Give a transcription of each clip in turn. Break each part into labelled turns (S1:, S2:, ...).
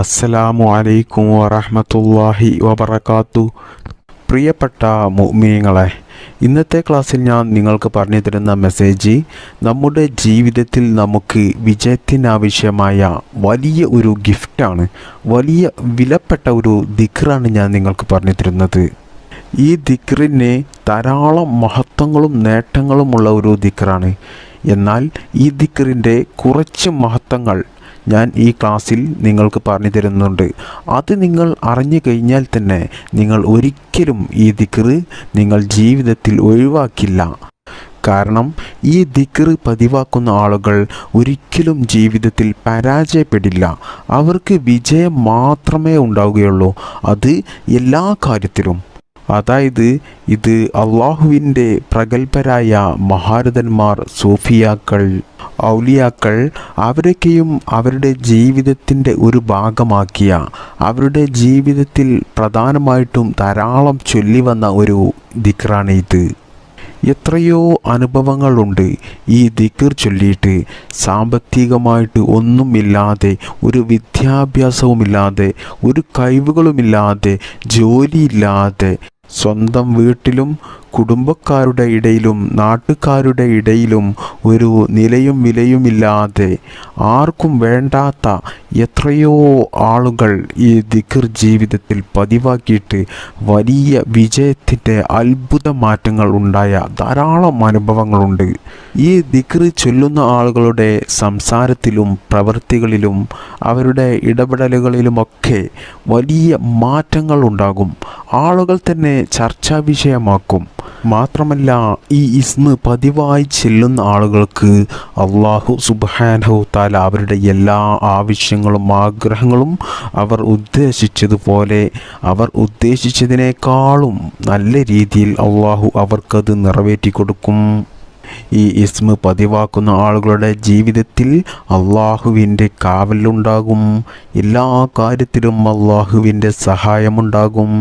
S1: അസ്സലാമു അലൈക്കും വറഹമത്തല്ലാഹി വബർക്കാത്തു പ്രിയപ്പെട്ട മുഅ്മിനീങ്ങളെ ഇന്നത്തെ ക്ലാസ്സിൽ ഞാൻ നിങ്ങൾക്ക് പറഞ്ഞു തരുന്ന മെസ്സേജ് നമ്മുടെ ജീവിതത്തിൽ നമുക്ക് വിജയത്തിനാവശ്യമായ വലിയ ഒരു ഗിഫ്റ്റാണ് വലിയ വിലപ്പെട്ട ഒരു ദിക്റാണ് ഞാൻ നിങ്ങൾക്ക് പറഞ്ഞു തരുന്നത്. ഈ ദിക്റിന് ധാരാളം മഹത്വങ്ങളും നേട്ടങ്ങളുമുള്ള ഒരു ദിക്റാണ്. എന്നാൽ ഈ ദിക്റിന്റെ കുറച്ച് മഹത്വങ്ങൾ ഞാൻ ഈ ക്ലാസ്സിൽ നിങ്ങൾക്ക് പറഞ്ഞു തരുന്നുണ്ട്. അത് നിങ്ങൾ അറിഞ്ഞു കഴിഞ്ഞാൽ തന്നെ നിങ്ങൾ ഒരിക്കലും ഈ ദിക്റ് നിങ്ങൾ ജീവിതത്തിൽ ഒഴിവാക്കില്ല. കാരണം ഈ ദിക്റ് പതിവാക്കുന്ന ആളുകൾ ഒരിക്കലും ജീവിതത്തിൽ പരാജയപ്പെടില്ല. അവർക്ക് വിജയം മാത്രമേ ഉണ്ടാവുകയുള്ളൂ. അത് എല്ലാ കാര്യത്തിലും. അതായത് ഇത് അള്ളാഹുവിന്റെ പ്രഗത്ഭരായ മഹാരഥന്മാർ സൂഫിയാക്കൾ ഔലിയാക്കൾ അവരൊക്കെയും അവരുടെ ജീവിതത്തിന്റെ ഒരു ഭാഗമാക്കിയ അവരുടെ ജീവിതത്തിൽ പ്രധാനമായിട്ടും ധാരാളം ചൊല്ലി വന്ന ഒരു ദിക്റാണ് ഇത്. എത്രയോ അനുഭവങ്ങളുണ്ട് ഈ ദിക്കർ ചൊല്ലിയിട്ട് സാമ്പത്തികമായിട്ട് ഒന്നുമില്ലാതെ ഒരു വിദ്യാഭ്യാസവുമില്ലാതെ ഒരു കഴിവുകളുമില്ലാതെ ജോലിയില്ലാതെ സ്വന്തം വീട്ടിലും കുടുംബക്കാരുടെ ഇടയിലും നാട്ടുകാരുടെ ഇടയിലും ഒരു നിലയും വിലയുമില്ലാതെ ആർക്കും വേണ്ടാത്ത എത്രയോ ആളുകൾ ഈ ദിക്കർ ജീവിതത്തിൽ പതിവാക്കിയിട്ട് വലിയ വിജയത്തിന്റെ അത്ഭുത മാറ്റങ്ങൾ ഉണ്ടായ ധാരാളം അനുഭവങ്ങളുണ്ട്. ഈ ദിക്കർ ചൊല്ലുന്ന ആളുകളുടെ സംസാരത്തിലും പ്രവൃത്തികളിലും അവരുടെ ഇടപെടലുകളിലുമൊക്കെ വലിയ മാറ്റങ്ങൾ ഉണ്ടാകും ആളുകൾ തന്നെ ചർച്ചാ വിഷയമാക്കും. മാത്രമല്ല ഈ ഇസ്മ പതിവായി ചെല്ലുന്ന ആളുകൾക്ക് അള്ളാഹു സുബാനഹുത്താല അവരുടെ എല്ലാ ആവശ്യങ്ങളും ആഗ്രഹങ്ങളും അവർ ഉദ്ദേശിച്ചതുപോലെ അവർ ഉദ്ദേശിച്ചതിനേക്കാളും നല്ല രീതിയിൽ അള്ളാഹു അവർക്കത് നിറവേറ്റി കൊടുക്കും ഈ ഇസ്മ പതിവാക്കുന്ന ആളുകളുടെ ജീവിതത്തിൽ അള്ളാഹുവിന്റെ കാവലുണ്ടാകും എല്ലാ കാര്യത്തിലും അള്ളാഹുവിന്റെ സഹായമുണ്ടാകും.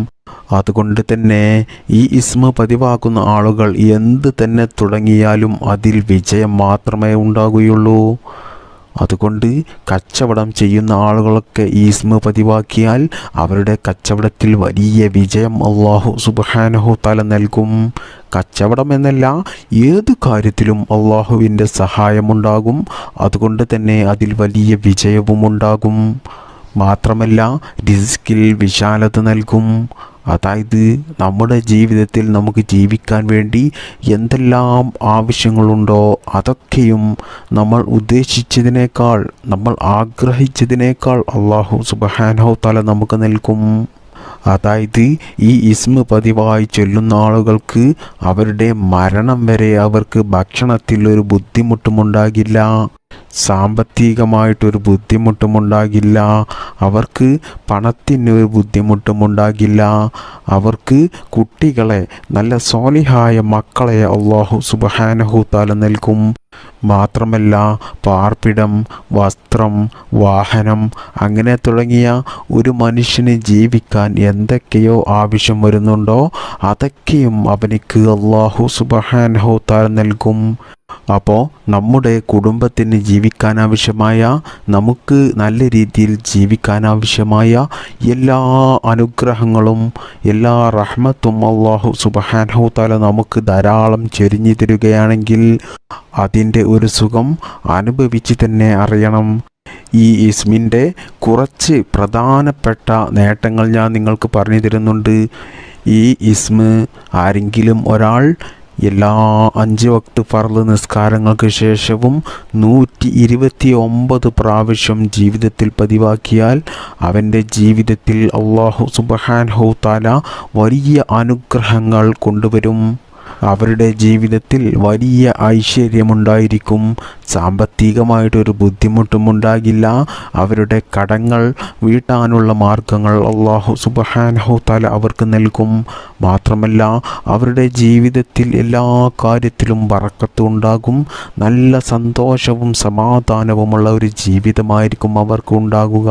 S1: അതുകൊണ്ട് തന്നെ ഈ ഇസ്മ പതിവാക്കുന്ന ആളുകൾ എന്ത് തന്നെ തുടങ്ങിയാലും അതിൽ വിജയം മാത്രമേ ഉണ്ടാകുകയുള്ളൂ. അതുകൊണ്ട് കച്ചവടം ചെയ്യുന്ന ആളുകളൊക്കെ ഈ ഇസ്മ പതിവാക്കിയാൽ അവരുടെ കച്ചവടത്തിൽ വലിയ വിജയം അള്ളാഹു സുബാനഹു തല നൽകും. കച്ചവടം എന്നല്ല ഏത് കാര്യത്തിലും അള്ളാഹുവിന്റെ സഹായമുണ്ടാകും അതുകൊണ്ട് തന്നെ അതിൽ വലിയ വിജയവും ഉണ്ടാകും. മാത്രമല്ല ഡിസ്കിൽ വിശാലത നൽകും. അതായത് നമ്മുടെ ജീവിതത്തിൽ നമുക്ക് ജീവിക്കാൻ വേണ്ടി എന്തെല്ലാം ആവശ്യങ്ങളുണ്ടോ അതൊക്കെയും നമ്മൾ ഉദ്ദേശിച്ചതിനേക്കാൾ നമ്മൾ ആഗ്രഹിച്ചതിനേക്കാൾ അള്ളാഹു സുബഹാനോ തല നമുക്ക് നൽകും. അതായത് ഈ ഇസ്മ പതിവായി ചൊല്ലുന്ന ആളുകൾക്ക് അവരുടെ മരണം വരെ അവർക്ക് ഭക്ഷണത്തിൽ ഒരു ബുദ്ധിമുട്ടുമുണ്ടാകില്ല. സാമ്പത്തികമായിട്ടൊരു ബുദ്ധിമുട്ടുമുണ്ടാകില്ല. അവർക്ക് പണത്തിനൊരു ബുദ്ധിമുട്ടുമുണ്ടാകില്ല. അവർക്ക് കുട്ടികളെ നല്ല സോലിഹായ മക്കളെ അള്ളാഹു സുബഹാനഹു താല നൽകും. മാത്രമല്ല പാർപ്പിടം വസ്ത്രം വാഹനം അങ്ങനെ തുടങ്ങിയ ഒരു മനുഷ്യന് ജീവിക്കാൻ എന്തൊക്കെയോ ആവശ്യം വരുന്നുണ്ടോ? അതൊക്കെയും അവനിക്ക് അള്ളാഹു സുബഹാനഹു താല നൽകും. അപ്പോൾ നമ്മുടെ കുടുംബത്തിന് ജീവിക്കാനാവശ്യമായ നമുക്ക് നല്ല രീതിയിൽ ജീവിക്കാനാവശ്യമായ എല്ലാ അനുഗ്രഹങ്ങളും എല്ലാ റഹ്മത്തും അള്ളാഹു സുബഹാനഹു താല നമുക്ക് ധാരാളം ചെരിഞ്ഞു തരികയാണെങ്കിൽ അതിന്റെ ഒരു സുഖം അനുഭവിച്ച് തന്നെ അറിയണം. ഈ ഇസ്മിന്റെ കുറച്ച് പ്രധാനപ്പെട്ട നേട്ടങ്ങൾ ഞാൻ നിങ്ങൾക്ക് പറഞ്ഞു തരുന്നുണ്ട്. ഈ ഇസ്മ് ആരെങ്കിലും ഒരാൾ എല്ലാ അഞ്ച് വക്ത് ഫർദ് നിസ്കാരങ്ങൾക്ക് ശേഷവും നൂറ്റി ഇരുപത്തി ഒമ്പത് പ്രാവശ്യം ജീവിതത്തിൽ പതിവാക്കിയാൽ അവന്റെ ജീവിതത്തിൽ അള്ളാഹു സുബഹാൻ ഹൗത്താല വലിയ അനുഗ്രഹങ്ങൾ കൊണ്ടുവരും. അവരുടെ ജീവിതത്തിൽ വലിയ ഐശ്വര്യമുണ്ടായിരിക്കും. സാമ്പത്തികമായിട്ടൊരു ബുദ്ധിമുട്ടും ഉണ്ടാകില്ല അവരുടെ കടങ്ങൾ വീട്ടാനുള്ള മാർഗങ്ങൾ അള്ളാഹു സുബഹാനഹു തല അവർക്ക് നൽകും. മാത്രമല്ല അവരുടെ ജീവിതത്തിൽ എല്ലാ കാര്യത്തിലും വറക്കത്ത് ഉണ്ടാകും. നല്ല സന്തോഷവും സമാധാനവുമുള്ള ഒരു ജീവിതമായിരിക്കും അവർക്ക് ഉണ്ടാകുക.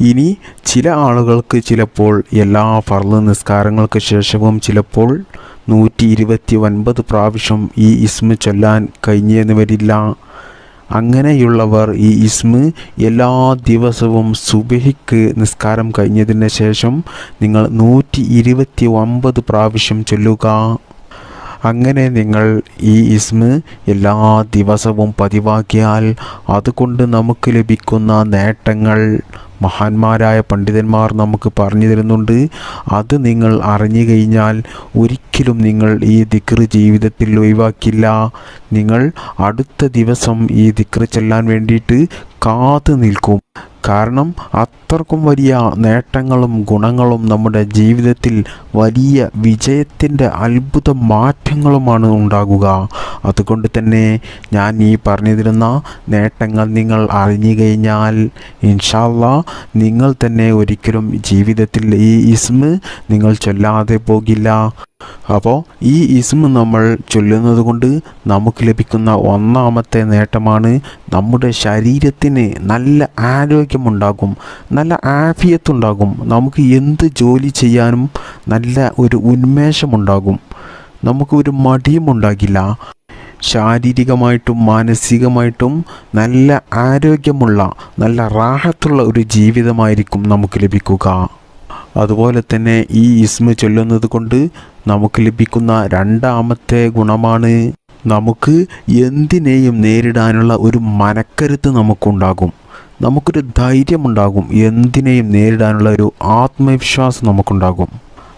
S1: ഇനി ചില ആളുകൾക്ക് ചിലപ്പോൾ എല്ലാ ഫർദ് നിസ്കാരങ്ങൾക്ക് ശേഷവും ചിലപ്പോൾ നൂറ്റി ഇരുപത്തി ഒൻപത് പ്രാവശ്യം ഈ ഇസ്മ ചൊല്ലാൻ കഴിഞ്ഞെന്ന് വരില്ല അങ്ങനെയുള്ളവർ ഈ ഇസ്മ എല്ലാ ദിവസവും സുബഹിക്ക് നിസ്കാരം കഴിഞ്ഞതിന് ശേഷം നിങ്ങൾ നൂറ്റി ഇരുപത്തി ഒമ്പത് പ്രാവശ്യം ചൊല്ലുക. അങ്ങനെ നിങ്ങൾ ഈ ഇസ്മ് എല്ലാ ദിവസവും പതിവാക്കിയാൽ അതുകൊണ്ട് നമുക്ക് ലഭിക്കുന്ന നേട്ടങ്ങൾ മഹാന്മാരായ പണ്ഡിതന്മാർ നമുക്ക് പറഞ്ഞു തരുന്നുണ്ട്. അത് നിങ്ങൾ അറിഞ്ഞു കഴിഞ്ഞാൽ ഒരിക്കലും നിങ്ങൾ ഈ ദിക്ർ ജീവിതത്തിൽ ഒഴിവാക്കില്ല. നിങ്ങൾ അടുത്ത ദിവസം ഈ ദിക്ർ ചെല്ലാൻ വേണ്ടിയിട്ട് കാത്തു നിൽക്കും. കാരണം അത്രക്കും വലിയ നേട്ടങ്ങളും ഗുണങ്ങളും നമ്മുടെ ജീവിതത്തിൽ വലിയ വിജയത്തിന്റെ അത്ഭുത മാറ്റങ്ങളുമാണ് ഉണ്ടാകുക. അതുകൊണ്ട് തന്നെ ഞാൻ ഈ പറഞ്ഞു തരുന്ന നേട്ടങ്ങൾ നിങ്ങൾ അറിഞ്ഞു കഴിഞ്ഞാൽ ഇൻഷാല്ല നിങ്ങൾ തന്നെ ഒരിക്കലും ജീവിതത്തിൽ ഈ ഇസ്മ് നിങ്ങൾ ചൊല്ലാതെ പോകില്ല. അപ്പോൾ ഈ ഇസ്മ നമ്മൾ ചൊല്ലുന്നത് കൊണ്ട് നമുക്ക് ലഭിക്കുന്ന ഒന്നാമത്തെ നേട്ടമാണ് നമ്മുടെ ശരീരത്തിന് നല്ല ആരോഗ്യമുണ്ടാകും നല്ല ആഫിയത്തുണ്ടാകും. നമുക്ക് എന്ത് ജോലി ചെയ്യാനും നല്ല ഒരു ഉന്മേഷമുണ്ടാകും. നമുക്ക് ഒരു മടിയും ഉണ്ടാകില്ല. ശാരീരികമായിട്ടും മാനസികമായിട്ടും നല്ല ആരോഗ്യമുള്ള നല്ല റാഹത്തുള്ള ഒരു ജീവിതമായിരിക്കും നമുക്ക് ലഭിക്കുക. അതുപോലെ തന്നെ ഈ ഇസ്മ ചൊല്ലുന്നത് കൊണ്ട് നമുക്ക് ലഭിക്കുന്ന രണ്ടാമത്തെ ഗുണമാണ് നമുക്ക് എന്തിനേയും നേരിടാനുള്ള ഒരു മനക്കരുത്ത് നമുക്കുണ്ടാകും. നമുക്കൊരു ധൈര്യമുണ്ടാകും. എന്തിനേയും നേരിടാനുള്ള ഒരു ആത്മവിശ്വാസം നമുക്കുണ്ടാകും.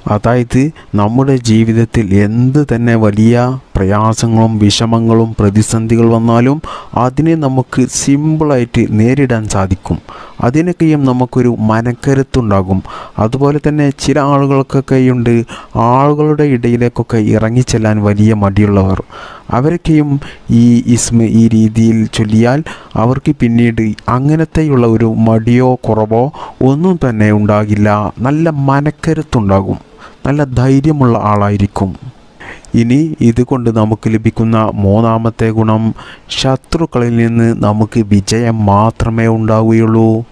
S1: അതായത് നമ്മുടെ ജീവിതത്തിൽ എന്ത് തന്നെ വലിയ പ്രയാസങ്ങളും വിഷമങ്ങളും പ്രതിസന്ധികൾ വന്നാലും അതിനെ നമുക്ക് സിമ്പിളായിട്ട് നേരിടാൻ സാധിക്കും. അതിനൊക്കെയും നമുക്കൊരു മനക്കരുത്തുണ്ടാകും. അതുപോലെ തന്നെ ചില ആളുകൾക്കൊക്കെയുണ്ട് ആളുകളുടെ ഇടയിലേക്കൊക്കെ ഇറങ്ങിച്ചെല്ലാൻ വലിയ മടിയുള്ളവർ. അവരൊക്കെയും ഈ ഇസ്മ ഈ രീതിയിൽ ചൊല്ലിയാൽ അവർക്ക് പിന്നീട് അങ്ങനത്തെയുള്ള ഒരു മടിയോ കുറവോ ഒന്നും തന്നെ ഉണ്ടാകില്ല. നല്ല മനക്കരുത്തുണ്ടാകും. നല്ല ധൈര്യമുള്ള ആളായിരിക്കും. ഇനി ഇതുകൊണ്ട് നമുക്ക് ലഭിക്കുന്ന മൂന്നാമത്തെ ഗുണം ശത്രുക്കളിൽ നിന്ന് നമുക്ക് വിജയം മാത്രമേ ഉണ്ടാവുകയുള്ളൂ.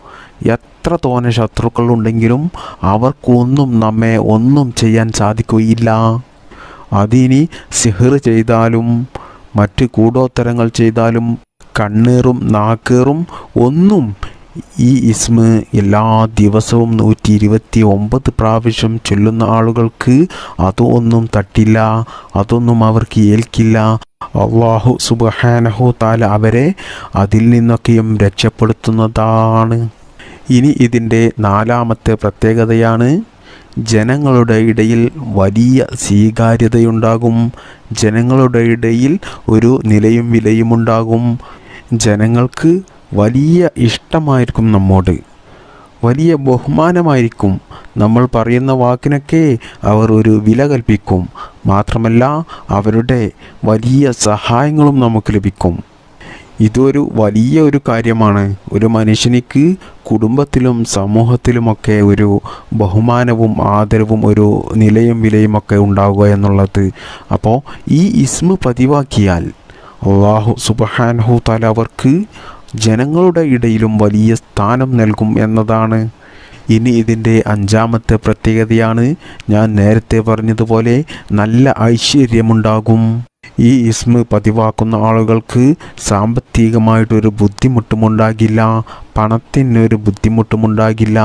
S1: എത്ര തോനെ ശത്രുക്കൾ ഉണ്ടെങ്കിലും അവർക്കൊന്നും നമ്മെ ഒന്നും ചെയ്യാൻ സാധിക്കുകയില്ല. അതിനി സിഹർ ചെയ്താലും മറ്റ് കൂടോത്തരങ്ങൾ ചെയ്താലും കണ്ണീറും നാക്കേറും ഒന്നും ഈ ഇസ്മ എല്ലാ ദിവസവും നൂറ്റി ഇരുപത്തി ഒമ്പത് പ്രാവശ്യം ചൊല്ലുന്ന ആളുകൾക്ക് അതൊന്നും തട്ടില്ല അതൊന്നും അവർക്ക് ഏൽക്കില്ല. അള്ളാഹു സുബഹാനഹു താല അവരെ അതിൽ നിന്നൊക്കെയും രക്ഷപ്പെടുത്തുന്നതാണ്. ഇനി ഇതിന്റെ നാലാമത്തെ പ്രത്യേകതയാണ് ജനങ്ങളുടെ ഇടയിൽ വലിയ സ്വീകാര്യതയുണ്ടാകും. ജനങ്ങളുടെ ഇടയിൽ ഒരു നിലയും വിലയുമുണ്ടാകും ജനങ്ങൾക്ക് വലിയ ഇഷ്ടമായിരിക്കും നമ്മോട്. വലിയ ബഹുമാനമായിരിക്കും നമ്മൾ പറയുന്ന വാക്കിനൊക്കെ അവർ ഒരു വില കൽപ്പിക്കും. മാത്രമല്ല അവരുടെ വലിയ സഹായങ്ങളും നമുക്ക് ലഭിക്കും. ഇതൊരു വലിയ ഒരു കാര്യമാണ്. ഒരു മനുഷ്യനിക്ക് കുടുംബത്തിലും സമൂഹത്തിലുമൊക്കെ ഒരു ബഹുമാനവും ആദരവും ഒരു നിലയും വിലയും ഒക്കെ ഉണ്ടാവുക എന്നുള്ളത്. അപ്പോൾ ഈ ഇസ്മ പതിവാക്കിയാൽ അള്ളാഹു സുബഹാനഹു തല അവർക്ക് ജനങ്ങളുടെ ഇടയിലും വലിയ സ്ഥാനം നൽകും എന്നതാണ് ഇനി ഇതിന്റെ അഞ്ചാമത്തെ പ്രത്യേകതയാണ്. ഞാൻ നേരത്തെ പറഞ്ഞതുപോലെ നല്ല ഐശ്വര്യമുണ്ടാകും. ഈ ഇസ്മ പതിവാക്കുന്ന ആളുകൾക്ക് സാമ്പത്തികമായിട്ടൊരു ബുദ്ധിമുട്ടുമുണ്ടാകില്ല പണത്തിനൊരു ബുദ്ധിമുട്ടുമുണ്ടാകില്ല.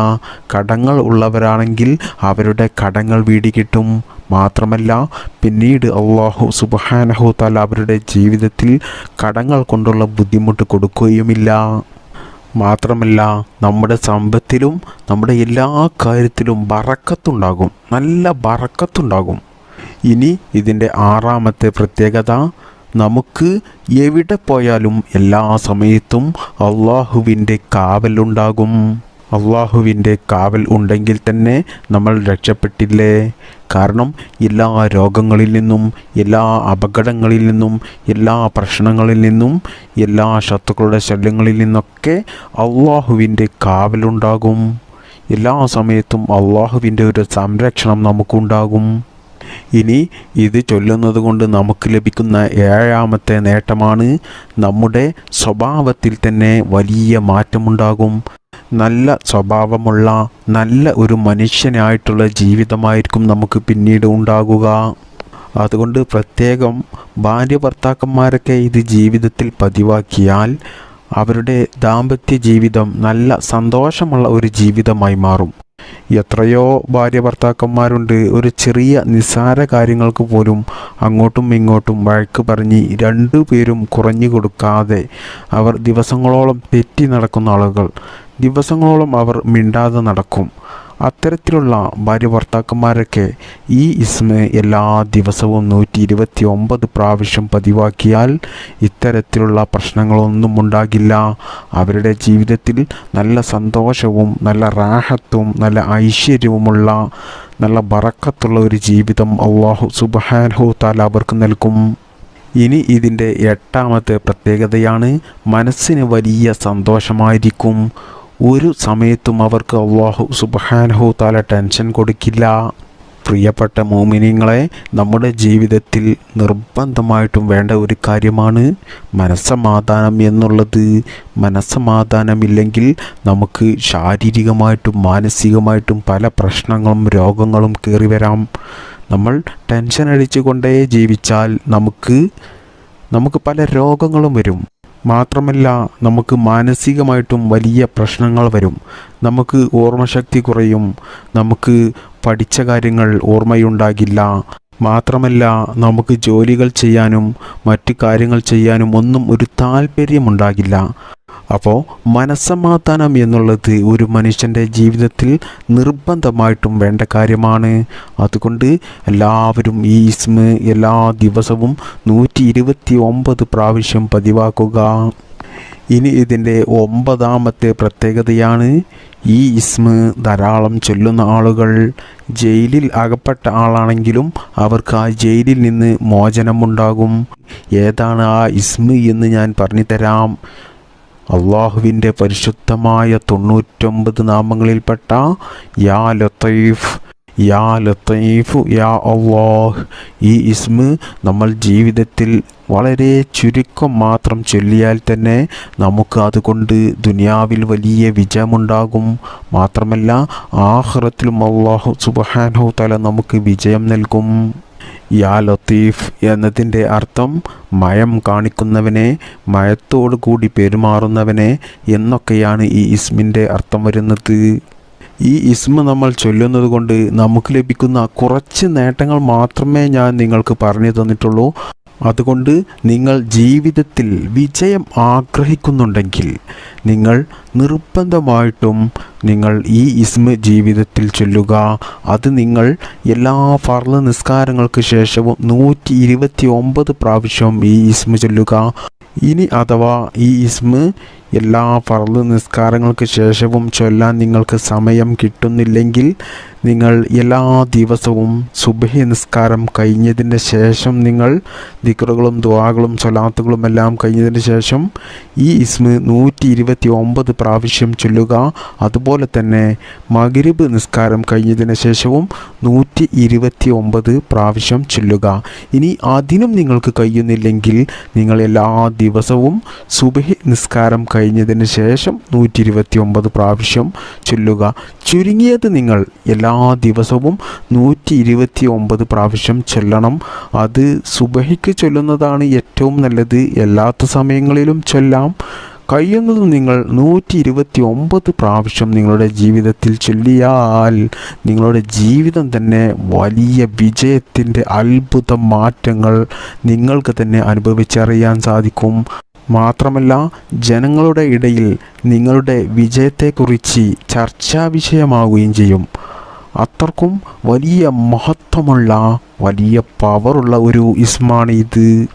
S1: കടങ്ങൾ ഉള്ളവരാണെങ്കിൽ അവരുടെ കടങ്ങൾ വീടി കിട്ടും. മാത്രമല്ല പിന്നീട് അള്ളാഹു സുബഹാനഹു താല അവരുടെ ജീവിതത്തിൽ കടങ്ങൾ കൊണ്ടുള്ള ബുദ്ധിമുട്ട് കൊടുക്കുകയുമില്ല. മാത്രമല്ല നമ്മുടെ സമ്പത്തിലും നമ്മുടെ എല്ലാ കാര്യത്തിലും ബറക്കത്തുണ്ടാകും. നല്ല ബറക്കത്തുണ്ടാകും. ഇനി ഇതിന്റെ ആറാമത്തെ പ്രത്യേകത നമുക്ക് എവിടെ പോയാലും എല്ലാ സമയത്തും അള്ളാഹുവിന്റെ കാവലുണ്ടാകും. അള്ളാഹുവിന്റെ കാവൽ ഉണ്ടെങ്കിൽ തന്നെ നമ്മൾ രക്ഷപ്പെട്ടില്ലേ? കാരണം എല്ലാ രോഗങ്ങളിൽ നിന്നും എല്ലാ അപകടങ്ങളിൽ നിന്നും എല്ലാ പ്രശ്നങ്ങളിൽ നിന്നും എല്ലാ ശത്രുക്കളുടെ ശല്യങ്ങളിൽ നിന്നൊക്കെ അള്ളാഹുവിന്റെ കാവലുണ്ടാകും എല്ലാ സമയത്തും അള്ളാഹുവിന്റെ ഒരു സംരക്ഷണം നമുക്കുണ്ടാകും. ഇനി ഇത് ചൊല്ലുന്നത് കൊണ്ട് നമുക്ക് ലഭിക്കുന്ന ഏഴാമത്തെ നേട്ടമാണ് നമ്മുടെ സ്വഭാവത്തിൽ തന്നെ വലിയ മാറ്റമുണ്ടാകും. നല്ല സ്വഭാവമുള്ള നല്ല ഒരു മനുഷ്യനായിട്ടുള്ള ജീവിതമായിരിക്കും നമുക്ക് പിന്നീട് ഉണ്ടാകുക. അതുകൊണ്ട് പ്രത്യേകം ഭാര്യ ഭർത്താക്കന്മാരൊക്കെ ഇത് ജീവിതത്തിൽ പതിവാക്കിയാൽ അവരുടെ ദാമ്പത്യ ജീവിതം നല്ല സന്തോഷമുള്ള ഒരു ജീവിതമായി മാറും. എത്രയോ ഭാര്യ ഭർത്താക്കന്മാരുണ്ട് ഒരു ചെറിയ നിസ്സാര കാര്യങ്ങൾക്ക് പോലും അങ്ങോട്ടും ഇങ്ങോട്ടും വഴക്ക് പറഞ്ഞ് രണ്ടു പേരും കുറഞ്ഞു കൊടുക്കാതെ അവർ ദിവസങ്ങളോളം തെറ്റി നടക്കുന്ന ആളുകൾ. ദിവസങ്ങളോളം അവർ മിണ്ടാതെ നടക്കും. അത്തരത്തിലുള്ള ഭാര്യ ഭർത്താക്കന്മാരൊക്കെ ഈ ഇസ്മ എല്ലാ ദിവസവും നൂറ്റി ഇരുപത്തി ഒമ്പത് പ്രാവശ്യം പതിവാക്കിയാൽ ഇത്തരത്തിലുള്ള പ്രശ്നങ്ങളൊന്നും ഉണ്ടാകില്ല. അവരുടെ ജീവിതത്തിൽ നല്ല സന്തോഷവും നല്ല റാഹത്തും നല്ല ഐശ്വര്യവുമുള്ള നല്ല ബറക്കത്തുള്ള ഒരു ജീവിതം അള്ളാഹു സുബാൻഹു താല അവർക്ക് നൽകും. ഇനി ഇതിന്റെ എട്ടാമത്തെ പ്രത്യേകതയാണ് മനസ്സിന് വലിയ സന്തോഷമായിരിക്കും. ഒരു സമയത്തും അവർക്ക് അള്ളാഹു സുബാനഹു താല ടെൻഷൻ കൊടുക്കില്ല. പ്രിയപ്പെട്ട മോമിനിങ്ങളെ നമ്മുടെ ജീവിതത്തിൽ നിർബന്ധമായിട്ടും വേണ്ട ഒരു കാര്യമാണ് മനസ്സമാധാനം എന്നുള്ളത്. മനസ്സമാധാനമില്ലെങ്കിൽ നമുക്ക് ശാരീരികമായിട്ടും മാനസികമായിട്ടും പല പ്രശ്നങ്ങളും രോഗങ്ങളും കയറി വരാം. നമ്മൾ ടെൻഷൻ അടിച്ചുകൊണ്ടേ ജീവിച്ചാൽ നമുക്ക് നമുക്ക് പല രോഗങ്ങളും വരും. മാത്രമല്ല നമുക്ക് മാനസികമായിട്ടും വലിയ പ്രശ്നങ്ങൾ വരും. നമുക്ക് ഓർമ്മശക്തി കുറയും. നമുക്ക് പഠിച്ച കാര്യങ്ങൾ ഓർമ്മയുണ്ടാകില്ല. മാത്രമല്ല നമുക്ക് ജോലികൾ ചെയ്യാനും മറ്റു കാര്യങ്ങൾ ചെയ്യാനും ഒന്നും ഒരു താല്പര്യമുണ്ടാകില്ല. അപ്പോൾ മനസ്സമാധാനം എന്നുള്ളത് ഒരു മനുഷ്യന്റെ ജീവിതത്തിൽ നിർബന്ധമായിട്ടും വേണ്ട കാര്യമാണ്. അതുകൊണ്ട് എല്ലാവരും ഈ ഇസ്മ എല്ലാ ദിവസവും നൂറ്റി ഇരുപത്തി ഒമ്പത് പ്രാവശ്യം പതിവാക്കുക. ഇനി ഇതിന്റെ ഒമ്പതാമത്തെ പ്രത്യേകതയാണ് ഈ ഇസ്മ ധാരാളം ചൊല്ലുന്ന ആളുകൾ. ജയിലിൽ അകപ്പെട്ട ആളാണെങ്കിലും അവർക്ക് ആ ജയിലിൽ നിന്ന് മോചനമുണ്ടാകും. ഏതാണ് ആ ഇസ്മ എന്ന് ഞാൻ പറഞ്ഞു തരാം അള്ളാഹുവിന്റെ പരിശുദ്ധമായ തൊണ്ണൂറ്റൊമ്പത് നാമങ്ങളിൽപ്പെട്ട യാ ലത്തീഫ് യാ ലത്തീഫു യാ അള്ളാഹ്. ഈ ഇസ്മ നമ്മൾ ജീവിതത്തിൽ വളരെ ചുരുക്കം മാത്രം ചൊല്ലിയാൽ തന്നെ നമുക്ക് അതുകൊണ്ട് ദുനിയാവിൽ വലിയ വിജയമുണ്ടാകും. മാത്രമല്ല ആഹ്റത്തിലും അള്ളാഹു സുബഹാനോ തല നമുക്ക് വിജയം നൽകും. യാ ലത്തീഫ് എന്നതിന്റെ അർത്ഥം മയം കാണിക്കുന്നവനെ മയത്തോടു കൂടി പെരുമാറുന്നവനെ എന്നൊക്കെയാണ് ഈ ഇസ്മിന്റെ അർത്ഥം വരുന്നത്. ഈ ഇസ്മ നമ്മൾ ചൊല്ലുന്നത് കൊണ്ട് നമുക്ക് ലഭിക്കുന്ന കുറച്ച് നേട്ടങ്ങൾ മാത്രമേ ഞാൻ നിങ്ങൾക്ക് പറഞ്ഞു തന്നിട്ടുള്ളൂ. അതുകൊണ്ട് നിങ്ങൾ ജീവിതത്തിൽ വിജയം ആഗ്രഹിക്കുന്നുണ്ടെങ്കിൽ നിങ്ങൾ നിർബന്ധമായിട്ടും നിങ്ങൾ ഈ ഇസ്മ ജീവിതത്തിൽ ചൊല്ലുക. അത് നിങ്ങൾ എല്ലാ ഫർൾ നിസ്കാരങ്ങൾക്ക് ശേഷവും നൂറ്റി ഇരുപത്തി ഒമ്പത് പ്രാവശ്യം ഈ ഇസ്മ ചൊല്ലുക. ഇനി അഥവാ ഈ ഇസ്മ എല്ലാ ഫർൾ നിസ്കാരങ്ങൾക്ക് ശേഷവും ചൊല്ലാൻ നിങ്ങൾക്ക് സമയം കിട്ടുന്നില്ലെങ്കിൽ നിങ്ങൾ എല്ലാ ദിവസവും സുബഹി നിസ്കാരം കഴിഞ്ഞതിന് ശേഷം നിങ്ങൾ ദിക്റുകളും ദ്വാകളും സ്വലാത്തുകളും എല്ലാം കഴിഞ്ഞതിന് ശേഷം ഈ ഇസ്മ നൂറ്റി ഇരുപത്തി ഒമ്പത് പ്രാവശ്യം ചൊല്ലുക. അതുപോലെ തന്നെ മകരിബ് നിസ്കാരം കഴിഞ്ഞതിന് ശേഷവും നൂറ്റി ഇരുപത്തി ഒമ്പത് പ്രാവശ്യം ചൊല്ലുക. ഇനി അതിനും നിങ്ങൾക്ക് കഴിയുന്നില്ലെങ്കിൽ നിങ്ങൾ എല്ലാ ദിവസവും സുബഹി നിസ്കാരം കഴിഞ്ഞതിന് ശേഷം നൂറ്റി ഇരുപത്തി ഒമ്പത് പ്രാവശ്യം ചൊല്ലുക. ചുരുങ്ങിയത് നിങ്ങൾ എല്ലാ ദിവസവും നൂറ്റി ഇരുപത്തി ഒമ്പത് പ്രാവശ്യം ചൊല്ലണം. അത് സുബഹിക്ക് ചൊല്ലുന്നതാണ് ഏറ്റവും നല്ലത്. എല്ലാത്ത സമയങ്ങളിലും ചൊല്ലാം. കഴിയുന്നതും നിങ്ങൾ നൂറ്റി ഇരുപത്തി ഒമ്പത് പ്രാവശ്യം നിങ്ങളുടെ ജീവിതത്തിൽ ചൊല്ലിയാൽ നിങ്ങളുടെ ജീവിതം തന്നെ വലിയ വിജയത്തിന്റെ അത്ഭുത മാറ്റങ്ങൾ നിങ്ങൾക്ക് തന്നെ അനുഭവിച്ചറിയാൻ സാധിക്കും. മാത്രമല്ല ജനങ്ങളുടെ ഇടയിൽ നിങ്ങളുടെ വിജയത്തെക്കുറിച്ച് ചർച്ചാ വിഷയമാവുകയും ചെയ്യും. അത്രക്കും വലിയ മഹത്വമുള്ള വലിയ പവറുള്ള ഒരു ഇസ്മാണ് ഇത്.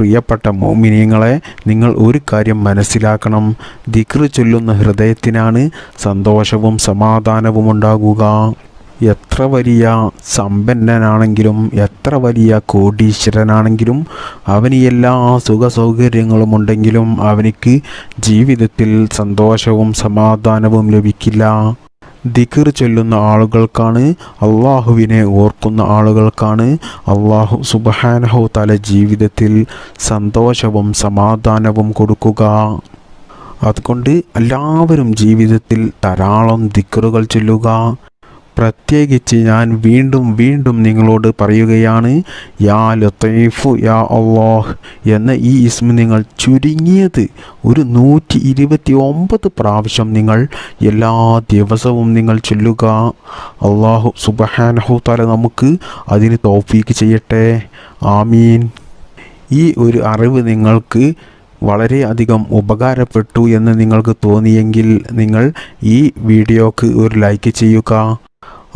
S1: പ്രിയപ്പെട്ട മോമിനിയങ്ങളെ നിങ്ങൾ ഒരു കാര്യം മനസ്സിലാക്കണം. ദിക്ർ ചൊല്ലുന്ന ഹൃദയത്തിനാണ് സന്തോഷവും സമാധാനവും ഉണ്ടാകുക. എത്ര വലിയ സമ്പന്നനാണെങ്കിലും എത്ര വലിയ കോടീശ്വരനാണെങ്കിലും അവന് എല്ലാ സുഖ സൗകര്യങ്ങളും ഉണ്ടെങ്കിലും അവനിക്ക് ജീവിതത്തിൽ സന്തോഷവും സമാധാനവും ലഭിക്കില്ല. ദിക്കർ ചൊല്ലുന്ന ആളുകൾക്കാണ് അള്ളാഹുവിനെ ഓർക്കുന്ന ആളുകൾക്കാണ് അള്ളാഹു സുബഹാനഹു തല ജീവിതത്തിൽ സന്തോഷവും സമാധാനവും കൊടുക്കുക. അതുകൊണ്ട് എല്ലാവരും ജീവിതത്തിൽ ധാരാളം ദിക്കറുകൾ ചൊല്ലുക. പ്രത്യേകിച്ച് ഞാൻ വീണ്ടും വീണ്ടും നിങ്ങളോട് പറയുകയാണ് യാ ലത്തീഫു യാ അള്ളാഹ് എന്ന ഈ ഇസ്മ നിങ്ങൾ ചുരുങ്ങിയത് ഒരു നൂറ്റി ഇരുപത്തി ഒമ്പത് പ്രാവശ്യം നിങ്ങൾ എല്ലാ ദിവസവും നിങ്ങൾ ചൊല്ലുക. അള്ളാഹു സുബഹാനഹു തല നമുക്ക് അതിന് തോഫീക്ക് ചെയ്യട്ടെ. ആമീൻ. ഈ ഒരു അറിവ് നിങ്ങൾക്ക് വളരെയധികം ഉപകാരപ്പെട്ടു എന്ന് നിങ്ങൾക്ക് തോന്നിയെങ്കിൽ നിങ്ങൾ ഈ വീഡിയോക്ക് ഒരു ലൈക്ക് ചെയ്യുക.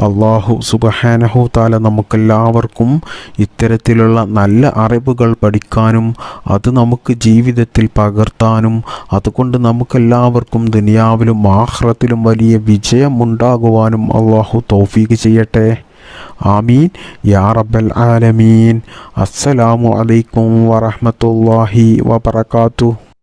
S1: അള്ളാഹു സുബഹാനഹു താല നമുക്കെല്ലാവർക്കും ഇത്തരത്തിലുള്ള നല്ല അറിവുകൾ പഠിക്കാനും അത് നമുക്ക് ജീവിതത്തിൽ പകർത്താനും അതുകൊണ്ട് നമുക്കെല്ലാവർക്കും ദുനിയാവിലും ആഹ്റത്തിലും വലിയ വിജയം ഉണ്ടാകുവാനും അള്ളാഹു തൗഫീക്ക് ചെയ്യട്ടെ. ആമീൻ. യാ റബ്ബൽ ആലമീൻ. അസ്സലാമു അലൈക്കും വറഹ്മത്തുള്ളാഹി വബറകാതുഹു.